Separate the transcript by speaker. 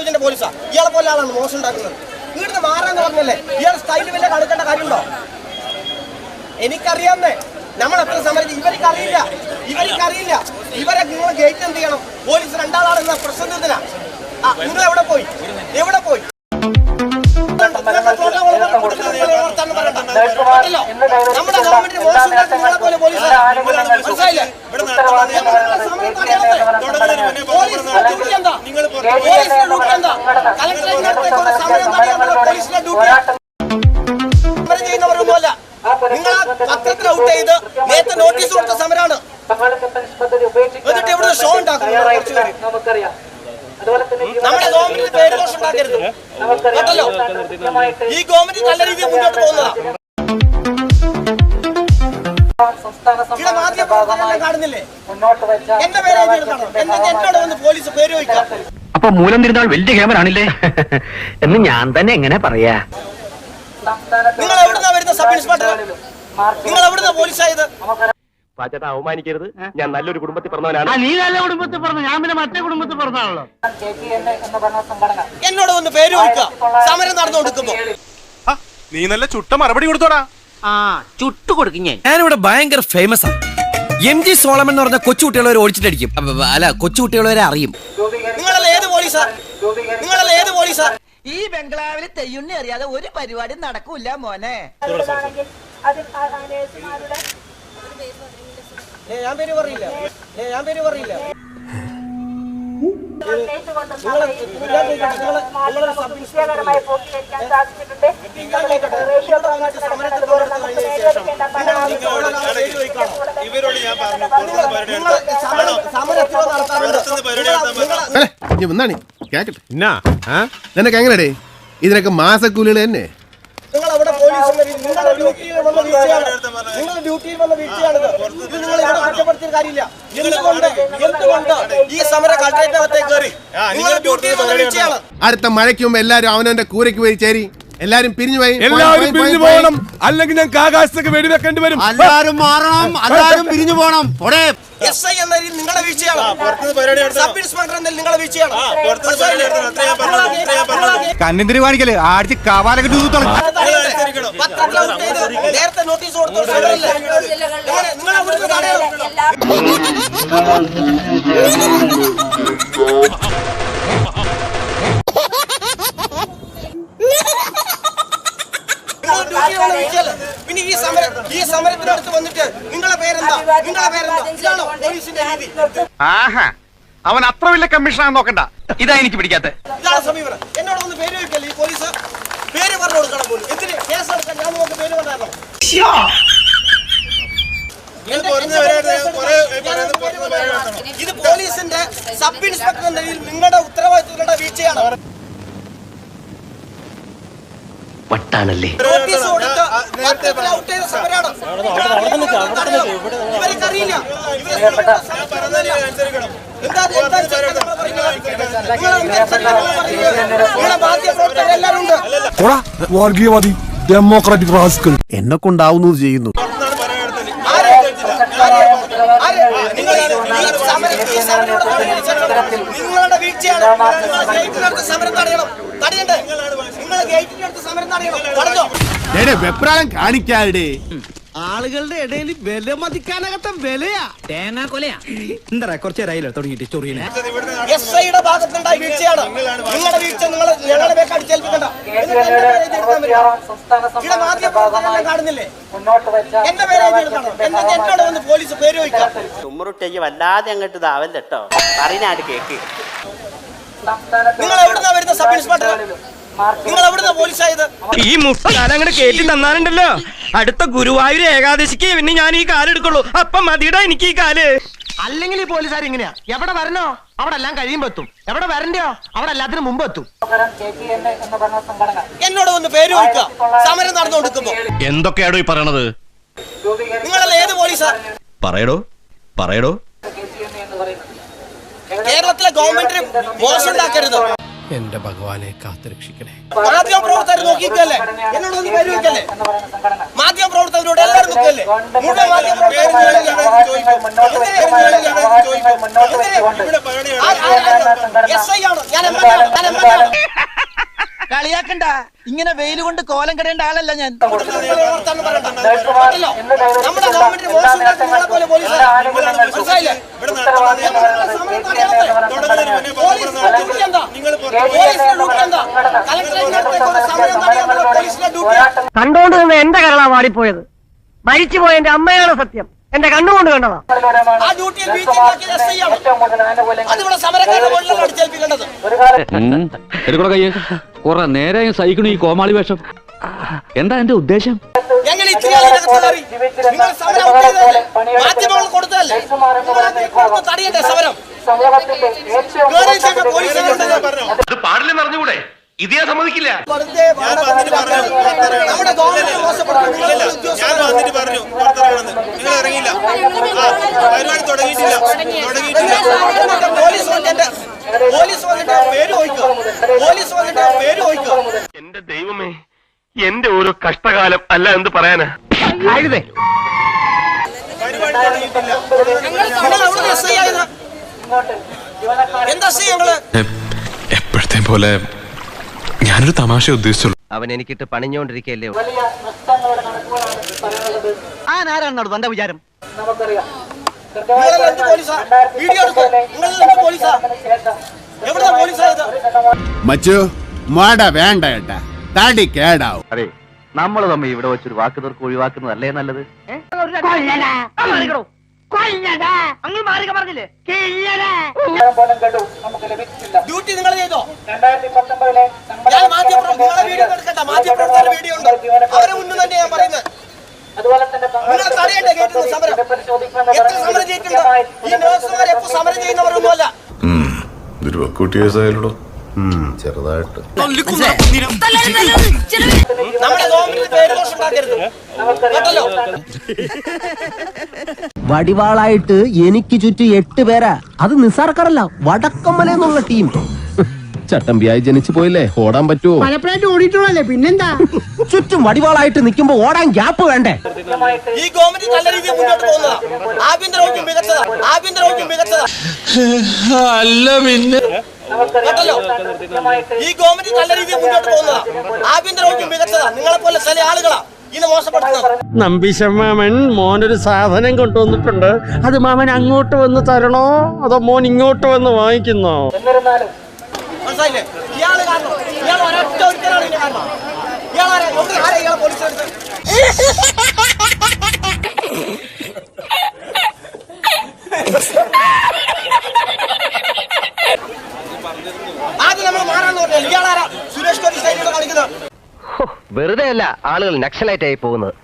Speaker 1: വിജയന്റെ പോലീസാ. ഇയാളെ പോലെ ആളാണ് മോശം ഉണ്ടാക്കുന്നത്. ഇവിടുന്ന് മാറാന്ന് പറഞ്ഞല്ലേ ഇയാൾ സ്റ്റൈൽ വല്ല കളിക്കേണ്ട കാര്യമുണ്ടോ? എനിക്കറിയാന്നേ നമ്മൾ എത്ര സമരം ഇവർക്ക് അറിയില്ല ഇവർക്ക് അറിയില്ല ഇവരെ നിങ്ങൾ ഗേറ്റ് എന്ത് ചെയ്യണം? പോലീസ് രണ്ടാളാണെന്ന പ്രശ്നം തീർന്നില്ല നിങ്ങൾ എവിടെ പോയി? എവിടെ പോയി? നമ്മുടെ ഗവൺമെന്റിന് മോശം പോലെ പോലീസ്. മനസ്സിലായില്ലേ? നിങ്ങൾ ചെയ്യുന്നവരൊന്നുമല്ല നിങ്ങൾ ആ പത്രത്തിൽ ഔട്ട് ചെയ്ത് നേരത്തെ നോട്ടീസ് കൊടുത്ത സമരമാണ് എന്നിട്ട് ഇവിടെ ഷോ ഉണ്ടാക്കുന്നു ഇവിടെ കുറച്ച് പേര്.
Speaker 2: നമുക്കറിയാം
Speaker 1: നമ്മുടെ ഗവൺമെന്റിന് പേര് ദോഷം ഉണ്ടാക്കരുത്. കേട്ടല്ലോ? ഈ ഗവൺമെന്റ് നല്ല രീതിയിൽ മുന്നോട്ട് പോകുന്നതാ. ചോദിക്കാം.
Speaker 3: അപ്പൊ മൂലം തിരുന്നാൾ വലിയ ക്യാമറാണില്ലേ എന്ന് ഞാൻ തന്നെ എങ്ങനെ പറയാ?
Speaker 1: നിങ്ങൾ എവിടുന്നാ വരുന്ന സബ് ഇൻസ്പെക്ടർ? നിങ്ങൾ എവിടുന്ന പോലീസായത്?
Speaker 3: പാച്ചേട്ടാ അവമാനിക്കരുത്. ഞാൻ നല്ലൊരു കുടുംബത്തിൽ പറഞ്ഞവനാണ് നീ നല്ല കുടുംബത്തിൽ പറഞ്ഞു ഞാൻ പിന്നെ മറ്റേ കുടുംബത്തിൽ പറഞ്ഞാണല്ലോ
Speaker 1: എന്നോട് ഒന്ന് പേര് ചോദിക്കാം സമരം നടന്നു കൊടുക്കുമ്പോ
Speaker 4: നീ നല്ല ചുട്ട മറുപടി കൊടുത്തോടാ.
Speaker 5: ആ ചുട്ടു കൊടുക്കും ഞാൻ.
Speaker 6: ഞാനിവിടെ ഭയങ്കര ഫേമസ് ആണ് എം ജി സോളമൻ എന്ന് പറഞ്ഞ കൊച്ചുകുട്ടികളെ ഓടിച്ചിട്ടടിക്കും. അപ്പൊ, അല്ല കൊച്ചുകുട്ടികളെ അറിയും.
Speaker 1: നിങ്ങളല്ല ഏത് പോലീസാ? നിങ്ങളല്ല ഏത് പോലീസാ?
Speaker 5: ഈ ബംഗ്ലാവിൽ തെയ്യുണ്ണി അറിയാതെ ഒരു പരിപാടി നടക്കൂല മോനെ.
Speaker 1: ഏ, ഞാൻ പേര് പറയില്ല. ഏ, ഞാൻ പേര് പറയില്ല. നിങ്ങളെ സമരത്തിൽ
Speaker 7: വന്നാണി. കേക്കട്ടെ. എന്നാ? നിനക്ക് എങ്ങനെടേ? ഇതിനൊക്കെ മാസക്കൂലികൾ തന്നെ. അടുത്ത മഴയ്ക്ക് മുമ്പ് എല്ലാരും അവനവന്റെ കൂരയ്ക്ക് പോയി ചേരി. എല്ലാരും പിരിഞ്ഞു പോയി
Speaker 4: എല്ലാവരും പിരിഞ്ഞു പോകണം അല്ലെങ്കിൽ ഞങ്ങൾക്ക് ആകാശത്തേക്ക് വെടിവെക്കേണ്ടി വരും
Speaker 8: എല്ലാരും മാറണം എല്ലാരും പിരിഞ്ഞു പോകണം പോടേ
Speaker 1: എസ് ഐ എന്ന രീതിയിൽ നിങ്ങളുടെ വീഴ്ചയാണ് സബ് ഇൻസ്പെക്ടർ എന്നതിൽ നിങ്ങളുടെ വീഴ്ചയാണ്
Speaker 8: കണ്ണിന്തിരി കാണിക്കൽ ആടിച്ച് കവാലൊക്കെ
Speaker 1: നേരത്തെ നോട്ടീസ് കൊടുത്തു സമരമില്ലേ? നിങ്ങൾ ഡ്യൂട്ടിയിലുള്ള? പിന്നെ ഈ സമരം ഈ സമരത്തിനടുത്ത് വന്നിട്ട് നിങ്ങളെ പേരെന്താ? നിങ്ങളെ പേരെന്താ? ഇതാണോ പോലീസിന്റെ രീതി?
Speaker 3: ആഹാ. അവൻ അത്ര വലിയ കമ്മീഷനാന്ന് നോക്കണ്ട. ഇതാ എനിക്ക് പിടിക്കാത്ത.
Speaker 1: ഇതാണ് സമീപനം. എന്നോട് ഒന്ന് പേര് ചോദിക്കല്ലേ ഈ പോലീസ്? പേര് പറഞ്ഞു കൊടുക്കണം പോലും. എന്തിന്? കേസ് എടുക്കാൻ ഞാൻ നോക്ക് പേര് ഇത് പോലീസിന്റെ സബ് ഇൻസ്പെക്ടർ നിലയിൽ നിങ്ങളുടെ ഉത്തരവാദിത്തങ്ങളുടെ വീഴ്ചയാണ്
Speaker 3: വട്ടാണല്ലേ
Speaker 1: നോട്ടീസ് കൊടുത്ത് പത്രത്തിൽ ഔട്ട് ചെയ്ത സമരമാണ് ഇവർക്കറിയില്ല ഇവരെ എന്താ എന്താ ചെറുക്കൻ നമ്മൾ പറയുന്നത്? നിങ്ങൾ എന്താ ചെറുക്കൻ നമ്മൾ പറയുന്നത്? നിങ്ങളെ മാധ്യമപ്രവർത്തകരെല്ലാവരും ഉണ്ട്.
Speaker 4: വർഗീയവാദി ഡെമോക്രാറ്റിക് റാസ്കൽ.
Speaker 7: എന്നെ കൊണ്ടാവുന്നത് ചെയ്യുന്നു
Speaker 1: ആരെ? ആരെ? ആരെ? നിങ്ങൾ ഈ- ഈ സമരം- ഈ സമരം ഇവിടെ തുടങ്ങിയതിന് ശേഷം നിങ്ങളുടെ വീഴ്ചയാണ് നിങ്ങൾ ഗേറ്റിനടുത്ത് സമരം. തടയണം. തടയണ്ടേ? നിങ്ങൾ ഗേറ്റിനടുത്ത് സമരം തടയണം. തടഞ്ഞോ?
Speaker 7: വെപ്രാളം കാണിക്കാടെ
Speaker 6: ആളുകളുടെ ഇടയിൽ വില മതിക്കാനകത്ത വിലയാ. തേങ്ങാ കൊലയാ. എന്താ കുറച്ച് നേരമായില്ലോ തുടങ്ങിയിട്ട് ചൊറിയനെ
Speaker 1: എസ് ഐയുടെ ഭാഗത്തുണ്ടായ വീഴ്ചയാണ്. നിങ്ങളുടെ വീഴ്ച നിങ്ങൾ ഞങ്ങളുടെ പേക്ക് അടിച്ചേൽപ്പിക്കണ്ട ഇവിടെ മാധ്യമപ്രവർത്തകരെല്ലാം കാണുന്നില്ലേ? എന്റെ പേര് എന്നിട്ട് എന്നോട് വന്ന് പോലീസ് പേര് ചോദിക്കാം.
Speaker 5: വല്ലാതെ അങ്ങോട്ട് ഇതാവല്ലോ കേട്ടോ പറയുന്നാട് കേക്ക്.
Speaker 1: നിങ്ങൾ എവിടുന്നാ വരുന്ന സബ് ഇൻസ്പെക്ടർ? നിങ്ങൾ എവിടുന്ന പോലീസായത്?
Speaker 6: ഈ മുക്കാലം അങ്ങോട്ട് കേട്ടി തന്നാലുണ്ടല്ലോ. അടുത്ത ഗുരുവായൂർ ഏകാദശിക്ക് പിന്നെ ഞാൻ ഈ കാലെടുക്കുള്ളൂ അപ്പൊ മതിയുടെ എനിക്ക് ഈ കാൽ. അല്ലെങ്കിൽ ഈ പോലീസുകാർ ഇങ്ങനെയാ. എവിടെ വരണോ അവിടെ എല്ലാം കഴിയുമ്പോ എത്തും. എവിടെ വരണ്ടോ അവിടെ എല്ലാത്തിനും മുമ്പ് എത്തും.
Speaker 1: എന്നോട് ഒന്ന് പേര് സമരം നടന്നു കൊടുക്കുമ്പോ
Speaker 3: എന്തൊക്കെയാടോ ഈ പറയണത്?
Speaker 1: നിങ്ങളല്ല ഏത് പോലീസാ?
Speaker 3: പറയടോ പറയടോ.
Speaker 1: കേരളത്തിലെ ഗവൺമെന്റിന് മോശം ഉണ്ടാക്കരുത്.
Speaker 4: എന്റെ ഭഗവാനെ കാത്തുരക്ഷിക്കണേ
Speaker 1: മാധ്യമ പ്രവർത്തകർ നോക്കിക്കല്ലേ മാധ്യമ പ്രവർത്തകരോട് എല്ലാവരും നോക്കല്ലേ ഞാൻ ഞാൻ
Speaker 5: കളിയാക്കണ്ട. ഇങ്ങനെ വെയിൽ കൊണ്ട് കോലം കടയേണ്ട ആളല്ല ഞാൻ.
Speaker 6: കണ്ടോണ്ട് നിന്ന് എന്റെ കരളാ മാറിപ്പോയത്. മരിച്ചുപോയ എന്റെ അമ്മയാണ് സത്യം. എന്റെ കണ്ണുകൊണ്ട് കണ്ടതാ.
Speaker 3: എടുക്കണോ കയ്യേ. കുറെ നേരെയും സഹിക്കണു ഈ കോമാളി വേഷം. എന്താ എന്റെ ഉദ്ദേശം?
Speaker 1: ഞങ്ങൾ. നിങ്ങൾ സമരം മാധ്യമങ്ങൾ കൊടുത്തതല്ലേ?
Speaker 3: അത് പാടില്ലെന്ന് അറിഞ്ഞുകൂടെ? ഇത് ഞാൻ സമ്മതിക്കില്ല
Speaker 1: ഞാൻ ഉദ്യോഗസ്ഥന്മാർ
Speaker 9: പറഞ്ഞു പുറത്തിറങ്ങണമെന്ന് നിങ്ങൾ ഇറങ്ങിയില്ല. ആ പരിപാടി തുടങ്ങിയിട്ടില്ല. തുടങ്ങിയിട്ടില്ല.
Speaker 1: പോലീസ് വന്നിട്ട് പോലീസ് വന്നിട്ട് പേര് ചോദിക്കോ. പോലീസ് വന്നിട്ട് പേര് ചോദിക്കോ.
Speaker 3: എന്റെ ദൈവമേ എന്റെ ഓരോ കഷ്ടകാലം അല്ല എന്ത് പറയാനാ?
Speaker 4: എപ്പോഴത്തെ പോലെ ഞാനൊരു തമാശ ഉദ്ദേശിച്ചുള്ളൂ.
Speaker 3: അവൻ എനിക്കിട്ട് പണിഞ്ഞോണ്ടിരിക്കല്ലേ
Speaker 5: ആരാണ് തന്റെ വിചാരം?
Speaker 1: നിങ്ങളെല്ലാം
Speaker 7: മച്ചു മാട വേണ്ട ഏട്ടാ. തടി കേടാവും.
Speaker 3: അതെ നമ്മൾ തമ്മിൽ ഇവിടെ വെച്ചൊരു വാക്ക് തീർക്ക് ഒഴിവാക്കുന്നതല്ലേ നല്ലത്?
Speaker 6: അങ്ങ് മാറിക പറഞ്ഞില്ലേ?
Speaker 1: ഡ്യൂട്ടി നിങ്ങൾ ചെയ്തോ? ഞാൻ മാധ്യമ നിങ്ങളെ വീഡിയോ എടുക്കട്ടെ മാധ്യമപ്രവർത്തകരുടെ വീഡിയോ ഉണ്ട്. അവരെ മുന്നിൽ തന്നെ ഞാൻ പറയുന്നത്.
Speaker 4: തന്നെ ചെറുതായിട്ട്.
Speaker 6: വടിവാളായിട്ട് എനിക്ക് ചുറ്റും എട്ട് പേരാ. അത് നിസാർക്കാരല്ല വടക്കമ്മല എന്നുള്ള ടീം
Speaker 4: ചട്ടമ്പിയായി ജനിച്ചു പോയില്ലേ? ഓടാൻ പറ്റുമോ
Speaker 6: പലപ്പോഴായിട്ട് ഓടിയിട്ടുള്ളല്ലേ പിന്നെന്താ? ചുറ്റും വടിവാളായിട്ട് നിൽക്കുമ്പോ ഓടാൻ ഗ്യാപ്പ് വേണ്ടേ?
Speaker 1: ഈ ഗവൺമെന്റ് നല്ല രീതിയിൽ മുന്നോട്ട് പോകുന്നതാ. ആഭ്യന്തര വകുപ്പ് മികച്ചതാ. ആഭ്യന്തര വകുപ്പ് മികച്ചതാ.
Speaker 4: അല്ല പിന്നെ?
Speaker 1: കേട്ടല്ലോ? ഈ ഗവൺമെന്റ് നല്ല രീതിയിൽ മുന്നോട്ട് പോകുന്നതാ. ആഭ്യന്തര വകുപ്പ് മികച്ചതാ. നിങ്ങളെ പോലെ ചില ആളുകളാ മോശപ്പെടുത്തുന്നത്.
Speaker 6: നമ്പിശമാമൻ മോനൊരു സാധനം കൊണ്ടുവന്നിട്ടുണ്ട്. അത് മാമൻ അങ്ങോട്ട് വന്ന് തരണോ? അതോ മോൻ ഇങ്ങോട്ട് വന്ന് വാങ്ങിക്കുന്നോ?
Speaker 1: മനസ്സിലായില്ലേ? ഇയാൾ കാരണം ഇയാൾ ഒരൊറ്റ ഒരുത്തരാണ് ഇതിന് കാരണം. ഇയാളാരാ ആരാ? ഇയാളെ പോലീസ് ആദ്യം നമ്മൾ മാറാന്ന് പറഞ്ഞാൽ ഇയാളാരാ സുരേഷ് ഗോപി
Speaker 3: വെറുതെ അല്ല ആളുകൾ നക്സലായിട്ടായി ആയി പോകുന്നത്